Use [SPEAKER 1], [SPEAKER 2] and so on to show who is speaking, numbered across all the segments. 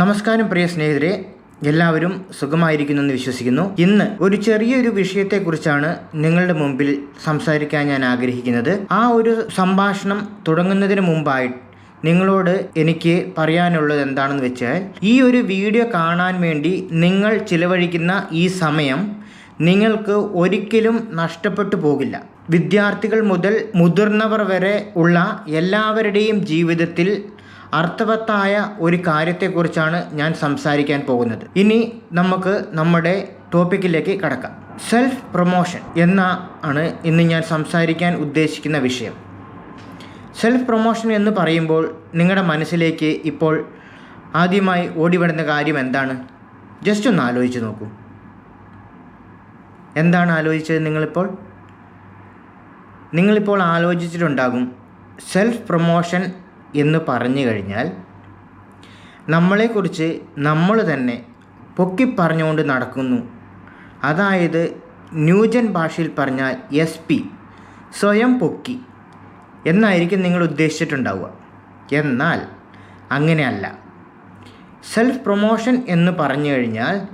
[SPEAKER 1] നമസ്കാരം പ്രിയ സ്നേഹിതരെ എല്ലാവരും സുഖമായിരിക്കുന്നു എന്ന് വിശ്വസിക്കുന്നു. ഇന്ന് ഒരു ചെറിയൊരു വിഷയത്തെക്കുറിച്ചാണ് നിങ്ങളുടെ മുമ്പിൽ സംസാരിക്കാൻ ഞാൻ ആഗ്രഹിക്കുന്നത്. ആ ഒരു സംഭാഷണം തുടങ്ങുന്നതിന് മുമ്പായി നിങ്ങളോട് എനിക്ക് പറയാനുള്ളത് എന്താണെന്ന് വെച്ചാൽ ഈ ഒരു വീഡിയോ കാണാൻ വേണ്ടി നിങ്ങൾ ചിലവഴിക്കുന്ന ഈ സമയം നിങ്ങൾക്ക് ഒരിക്കലും നഷ്ടപ്പെട്ടു പോകില്ല. വിദ്യാർത്ഥികൾ മുതൽ മുതിർന്നവർ വരെ ഉള്ള എല്ലാവരുടെയും ജീവിതത്തിൽ അർത്ഥവത്തായ ഒരു കാര്യത്തെക്കുറിച്ചാണ് ഞാൻ സംസാരിക്കാൻ പോകുന്നത്. ഇനി നമുക്ക് നമ്മുടെ ടോപ്പിക്കിലേക്ക് കടക്കാം. സെൽഫ് പ്രൊമോഷൻ എന്ന ആണ് ഇന്ന് ഞാൻ സംസാരിക്കാൻ ഉദ്ദേശിക്കുന്ന വിഷയം. സെൽഫ് പ്രൊമോഷൻ എന്ന് പറയുമ്പോൾ നിങ്ങളുടെ മനസ്സിലേക്ക് ഇപ്പോൾ ആദ്യമായി ഓടിവിടുന്ന കാര്യം എന്താണ്? ജസ്റ്റ് ഒന്ന് ആലോചിച്ച് നോക്കൂ. എന്താണ് ആലോചിച്ചത് നിങ്ങളിപ്പോൾ? നിങ്ങളിപ്പോൾ ആലോചിച്ചിട്ടുണ്ടാകും സെൽഫ് പ്രൊമോഷൻ എന്ന് പറഞ്ഞു കഴിഞ്ഞാൽ നമ്മളെക്കുറിച്ച് നമ്മൾ തന്നെ പൊക്കി പറഞ്ഞുകൊണ്ട് നടക്കുന്നു. അതായത് ന്യൂജൻ ഭാഷയിൽ പറഞ്ഞാൽ എസ് പി സ്വയം പൊക്കി എന്നായിരിക്കും നിങ്ങൾ ഉദ്ദേശിച്ചിട്ടുണ്ടാവുക. എന്നാൽ അങ്ങനെയല്ല. സെൽഫ് പ്രൊമോഷൻ എന്ന് പറഞ്ഞു കഴിഞ്ഞാൽ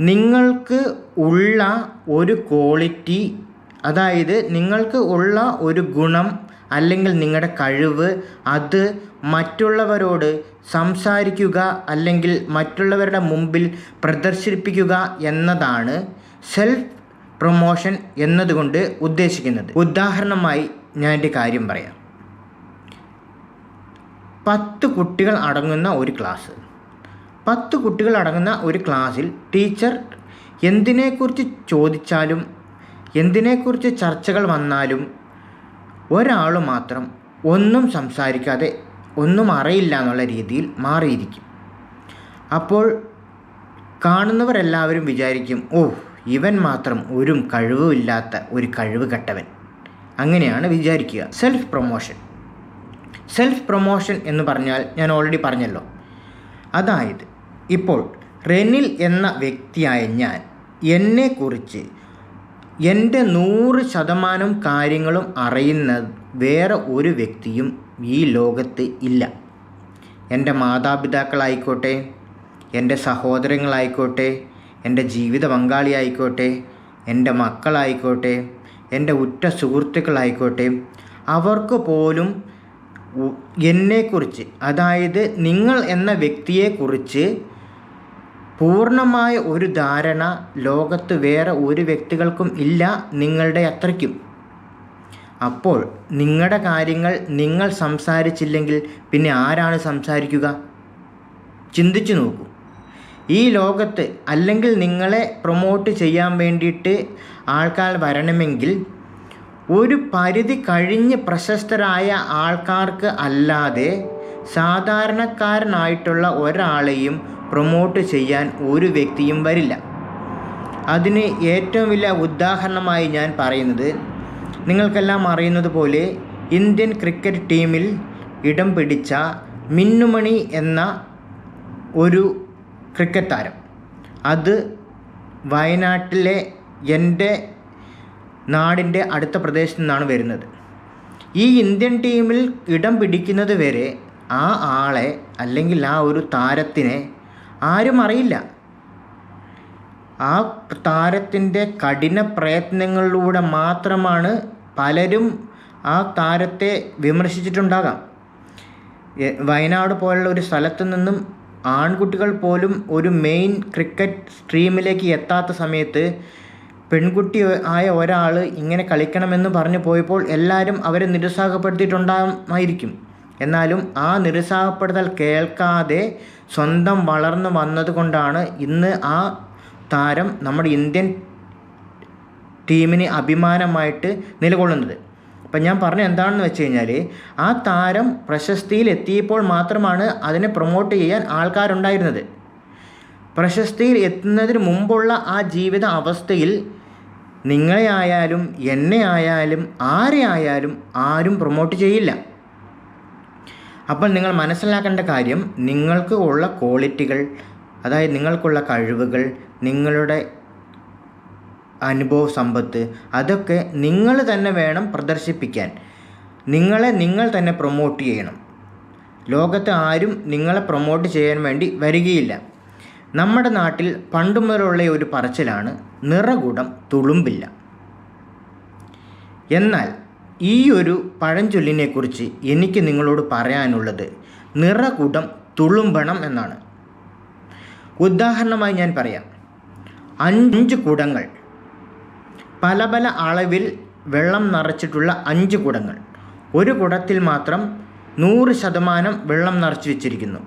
[SPEAKER 1] നിങ്ങൾക്ക് ഉള്ള ഒരു ക്വാളിറ്റി അതായത് നിങ്ങൾക്ക് ഉള്ള ഒരു ഗുണം അല്ലെങ്കിൽ നിങ്ങളുടെ കഴിവ് അത് മറ്റുള്ളവരോട് സംസാരിക്കുക അല്ലെങ്കിൽ മറ്റുള്ളവരുടെ മുമ്പിൽ പ്രദർശിപ്പിക്കുക എന്നതാണ് സെൽഫ് പ്രൊമോഷൻ എന്നതുകൊണ്ട് ഉദ്ദേശിക്കുന്നത്. ഉദാഹരണമായി ഞാൻ എന്റെ കാര്യം പറയാം. പത്ത് കുട്ടികൾ അടങ്ങുന്ന ഒരു ക്ലാസ് പത്ത് കുട്ടികൾ അടങ്ങുന്ന ഒരു ക്ലാസ്സിൽ ടീച്ചർ എന്തിനെക്കുറിച്ച് ചോദിച്ചാലും എന്തിനെക്കുറിച്ച് ചർച്ചകൾ വന്നാലും ഒരാൾ മാത്രം ഒന്നും സംസാരിക്കാതെ ഒന്നും അറിയില്ല എന്നുള്ള രീതിയിൽ മാറിയിരിക്കും. അപ്പോൾ കാണുന്നവരെല്ലാവരും വിചാരിക്കും ഓ ഇവൻ മാത്രം ഒരു കഴിവുമില്ലാത്ത ഒരു കഴിവ് കെട്ടവൻ. അങ്ങനെയാണ് വിചാരിക്കുക. സെൽഫ് പ്രൊമോഷൻ സെൽഫ് പ്രൊമോഷൻ എന്ന് പറഞ്ഞാൽ ഞാൻ ഓൾറെഡി പറഞ്ഞല്ലോ. അതായത് ഇപ്പോൾ റെനിൽ എന്ന വ്യക്തിയായ ഞാൻ എന്നെക്കുറിച്ച് എന്റെ നൂറ് ശതമാനം കാര്യങ്ങളും അറിയുന്ന വേറെ ഒരു വ്യക്തിയും ഈ ലോകത്ത് ഇല്ല. എന്റെ മാതാപിതാക്കളായിക്കോട്ടെ എന്റെ സഹോദരങ്ങളായിക്കോട്ടെ എന്റെ ജീവിത പങ്കാളിയായിക്കോട്ടെ എന്റെ മക്കളായിക്കോട്ടെ എന്റെ ഉറ്റ സുഹൃത്തുക്കളായിക്കോട്ടെ അവർക്ക് പോലും എന്നെക്കുറിച്ച് അതായത് നിങ്ങൾ എന്ന വ്യക്തിയെക്കുറിച്ച് പൂർണമായ ഒരു ധാരണ ലോകത്ത് വേറെ ഒരു വ്യക്തികൾക്കും ഇല്ല നിങ്ങളുടെ അത്രയ്ക്കും. അപ്പോൾ നിങ്ങളുടെ കാര്യങ്ങൾ നിങ്ങൾ സംസാരിച്ചില്ലെങ്കിൽ പിന്നെ ആരാണ് സംസാരിക്കുക? ചിന്തിച്ചു നോക്കൂ. ഈ ലോകത്ത് അല്ലെങ്കിൽ നിങ്ങളെ പ്രൊമോട്ട് ചെയ്യാൻ വേണ്ടിയിട്ട് ആൾക്കാർ വരണമെങ്കിൽ ഒരു പരിധി കഴിഞ്ഞ് പ്രശസ്തരായ ആൾക്കാർക്ക് അല്ലാതെ സാധാരണക്കാരനായിട്ടുള്ള ഒരാളെയും പ്രൊമോട്ട് ചെയ്യാൻ ഒരു വ്യക്തിയും വരില്ല. അതിന് ഏറ്റവും വലിയ ഉദാഹരണമായി ഞാൻ പറയുന്നത് നിങ്ങൾക്കെല്ലാം അറിയുന്നത് പോലെ ഇന്ത്യൻ ക്രിക്കറ്റ് ടീമിൽ ഇടം പിടിച്ച മിന്നുമണി എന്ന ഒരു ക്രിക്കറ്റ് താരം. അത് വയനാട്ടിലെ എന്റെ നാടിന്റെ അടുത്ത പ്രദേശത്തു നിന്നാണ് വരുന്നത്. ഈ ഇന്ത്യൻ ടീമിൽ ഇടം പിടിക്കുന്നത് വരെ ആ ആളെ അല്ലെങ്കിൽ ആ ഒരു താരത്തിനെ ആരും അറിയില്ല. ആ താരത്തിന്റെ കഠിന പ്രയത്നങ്ങളിലൂടെ മാത്രമാണ് പലരും ആ താരത്തെ വിമർശിച്ചിട്ടുണ്ടാകാം. വയനാട് പോലുള്ള ഒരു സ്ഥലത്ത് നിന്നും ആൺകുട്ടികൾ പോലും ഒരു മെയിൻ ക്രിക്കറ്റ് സ്ട്രീമിലേക്ക് എത്താത്ത സമയത്ത് പെൺകുട്ടി ആയ ഒരാൾ ഇങ്ങനെ കളിക്കണമെന്ന് പറഞ്ഞു പോയപ്പോൾ എല്ലാവരും അവരെ നിരുത്സാഹപ്പെടുത്തിയിട്ടുണ്ടാകുമായിരിക്കും എന്നാലും ആ നിരുത്സാഹപ്പെടുത്തൽ കേൾക്കാതെ സ്വന്തം വളർന്നു വന്നതുകൊണ്ടാണ് ഇന്ന് ആ താരം നമ്മുടെ ഇന്ത്യൻ ടീമിന് അഭിമാനമായിട്ട് നിലകൊള്ളുന്നത്. അപ്പം ഞാൻ പറഞ്ഞ എന്താണെന്ന് വെച്ച് കഴിഞ്ഞാൽ ആ താരം പ്രശസ്തിയിൽ എത്തിയപ്പോൾ മാത്രമാണ് അതിനെ പ്രൊമോട്ട് ചെയ്യാൻ ആൾക്കാരുണ്ടായിരുന്നത്. പ്രശസ്തിയിൽ എത്തുന്നതിന് മുമ്പുള്ള ആ ജീവിത അവസ്ഥയിൽ നിങ്ങളെ ആയാലും എന്നെ ആയാലും ആരെ ആയാലും ആരും പ്രൊമോട്ട് ചെയ്യില്ല. അപ്പോൾ നിങ്ങൾ മനസ്സിലാക്കേണ്ട കാര്യം നിങ്ങൾക്ക് ഉള്ള ക്വാളിറ്റികൾ അതായത് നിങ്ങൾക്കുള്ള കഴിവുകൾ നിങ്ങളുടെ അനുഭവ സമ്പത്ത് അതൊക്കെ നിങ്ങൾ തന്നെ വേണം പ്രദർശിപ്പിക്കാൻ. നിങ്ങളെ നിങ്ങൾ തന്നെ പ്രൊമോട്ട് ചെയ്യണം. ലോകത്ത് ആരും നിങ്ങളെ പ്രൊമോട്ട് ചെയ്യാൻ വേണ്ടി വരികയില്ല. നമ്മുടെ നാട്ടിൽ പണ്ടുമുതലുള്ള ഒരു പറച്ചിലാണ് നിറകുടം തുളുമ്പില്ല. എന്നാൽ ഈ ഒരു പഴഞ്ചൊല്ലിനെക്കുറിച്ച് എനിക്ക് നിങ്ങളോട് പറയാനുള്ളത് നിറകുടം തുളുമ്പണം എന്നാണ്. ഉദാഹരണമായി ഞാൻ പറയാം. അഞ്ച് കുടങ്ങൾ. പല പല അളവിൽ വെള്ളം നിറച്ചിട്ടുള്ള അഞ്ച് കുടങ്ങൾ. ഒരു കുടത്തിൽ മാത്രം നൂറ് ശതമാനം വെള്ളം നിറച്ച് വെച്ചിരിക്കുന്നു.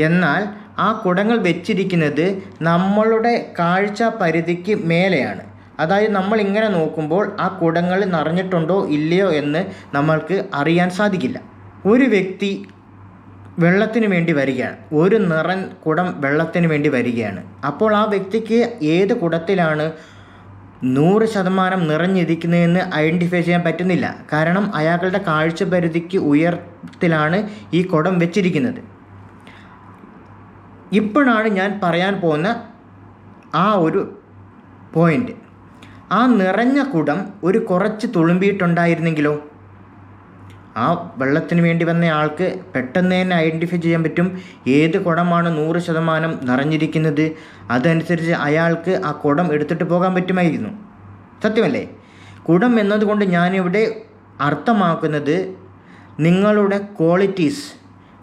[SPEAKER 1] എന്നാൽ ആ കുടങ്ങൾ വെച്ചിരിക്കുന്നത് നമ്മളുടെ കാഴ്ച പരിധിക്ക് മേലെയാണ്. അതായത് നമ്മൾ ഇങ്ങനെ നോക്കുമ്പോൾ ആ കുടങ്ങൾ നിറഞ്ഞിട്ടുണ്ടോ ഇല്ലയോ എന്ന് നമ്മൾക്ക് അറിയാൻ സാധിക്കില്ല. ഒരു വ്യക്തി വെള്ളത്തിന് വേണ്ടി വരികയാണ്. ഒരു നിറൻ കുടം വെള്ളത്തിന് വേണ്ടി വരികയാണ്. അപ്പോൾ ആ വ്യക്തിക്ക് ഏത് കുടത്തിലാണ് നൂറ് ശതമാനം നിറഞ്ഞിരിക്കുന്നതെന്ന് ഐഡന്റിഫൈ ചെയ്യാൻ പറ്റുന്നില്ല. കാരണം അയാളുടെ കാഴ്ച പരിധിക്ക് ഈ കുടം വെച്ചിരിക്കുന്നത്. ഇപ്പോഴാണ് ഞാൻ പറയാൻ പോകുന്ന ആ ഒരു പോയിന്റ് ആ നിറഞ്ഞ കുടം ഒരു കുറച്ച് തുളുമ്പിയിട്ടുണ്ടായിരുന്നെങ്കിലോ? ആ വെള്ളത്തിന് വേണ്ടി വന്ന ആൾക്ക് പെട്ടെന്ന് തന്നെ ഐഡന്റിഫൈ ചെയ്യാൻ പറ്റും ഏത് കുടമാണ് നൂറ് ശതമാനം നിറഞ്ഞിരിക്കുന്നത്. അതനുസരിച്ച് അയാൾക്ക് ആ കുടം എടുത്തിട്ട് പോകാൻ പറ്റുമായിരുന്നു. സത്യമല്ലേ? കുടം എന്നതുകൊണ്ട് ഞാനിവിടെ അർത്ഥമാക്കുന്നത് നിങ്ങളുടെ ക്വാളിറ്റീസ്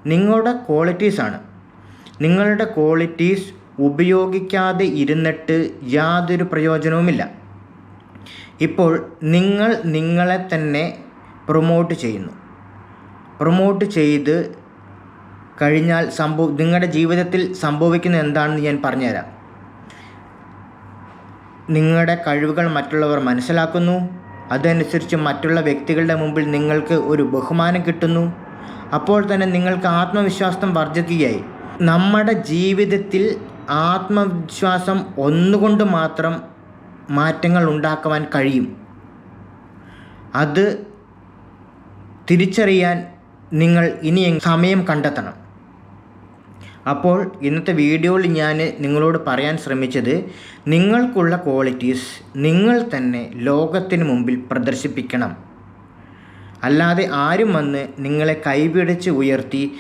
[SPEAKER 1] നിങ്ങളുടെ ക്വാളിറ്റീസാണ് നിങ്ങളുടെ ക്വാളിറ്റീസ് ഉപയോഗിക്കാതെ ഇരുന്നിട്ട് യാതൊരു പ്രയോജനവുമില്ല. ഇപ്പോൾ നിങ്ങൾ നിങ്ങളെ തന്നെ പ്രൊമോട്ട് ചെയ്യുന്നു. പ്രൊമോട്ട് ചെയ്ത് കഴിഞ്ഞാൽ സംഭവ നിങ്ങളുടെ ജീവിതത്തിൽ സംഭവിക്കുന്ന എന്താണെന്ന് ഞാൻ പറഞ്ഞുതരാം. നിങ്ങളുടെ കഴിവുകൾ മറ്റുള്ളവർ മനസ്സിലാക്കുന്നു. അതനുസരിച്ച് മറ്റുള്ള വ്യക്തികളുടെ മുമ്പിൽ നിങ്ങൾക്ക് ഒരു ബഹുമാനം കിട്ടുന്നു. അപ്പോൾ തന്നെ നിങ്ങൾക്ക് ആത്മവിശ്വാസം വർദ്ധിക്കുകയായി. നമ്മുടെ ജീവിതത്തിൽ ആത്മവിശ്വാസം ഒന്നുകൊണ്ട് മാത്രം മാറ്റങ്ങൾ ഉണ്ടാക്കുവാൻ കഴിയും. അത് തിരിച്ചറിയാൻ നിങ്ങൾ ഇനി സമയം കണ്ടെത്തണം. അപ്പോൾ ഇന്നത്തെ വീഡിയോയിൽ ഞാൻ നിങ്ങളോട് പറയാൻ ശ്രമിച്ചത് നിങ്ങൾക്കുള്ള ക്വാളിറ്റീസ് നിങ്ങൾ തന്നെ ലോകത്തിന് മുമ്പിൽ പ്രദർശിപ്പിക്കണം. അല്ലാതെ ആരും വന്ന് നിങ്ങളെ കൈപിടിച്ച് ഉയർത്തി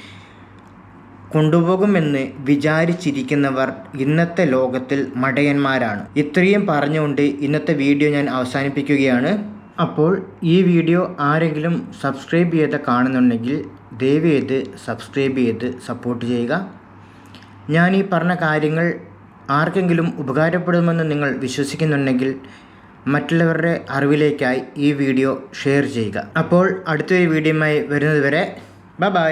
[SPEAKER 1] കൊണ്ടുപോകുമെന്ന് വിചാരിച്ചിരിക്കുന്നവർ ഇന്നത്തെ ലോകത്തിൽ മടയന്മാരാണ്. ഇത്രയും പറഞ്ഞുകൊണ്ട് ഇന്നത്തെ വീഡിയോ ഞാൻ അവസാനിപ്പിക്കുകയാണ്. അപ്പോൾ ഈ വീഡിയോ ആരെങ്കിലും സബ്സ്ക്രൈബ് ചെയ്ത് കാണുന്നുണ്ടെങ്കിൽ ദയവ് ചെയ്ത് സബ്സ്ക്രൈബ് ചെയ്ത് സപ്പോർട്ട് ചെയ്യുക. ഞാൻ ഈ പറഞ്ഞ കാര്യങ്ങൾ ആർക്കെങ്കിലും ഉപകാരപ്പെടുമെന്ന് നിങ്ങൾ വിശ്വസിക്കുന്നുണ്ടെങ്കിൽ മറ്റുള്ളവരുടെ അറിവിലേക്കായി ഈ വീഡിയോ ഷെയർ ചെയ്യുക. അപ്പോൾ അടുത്തൊരു വീഡിയോയുമായി വരുന്നതുവരെ ബ ബൈ.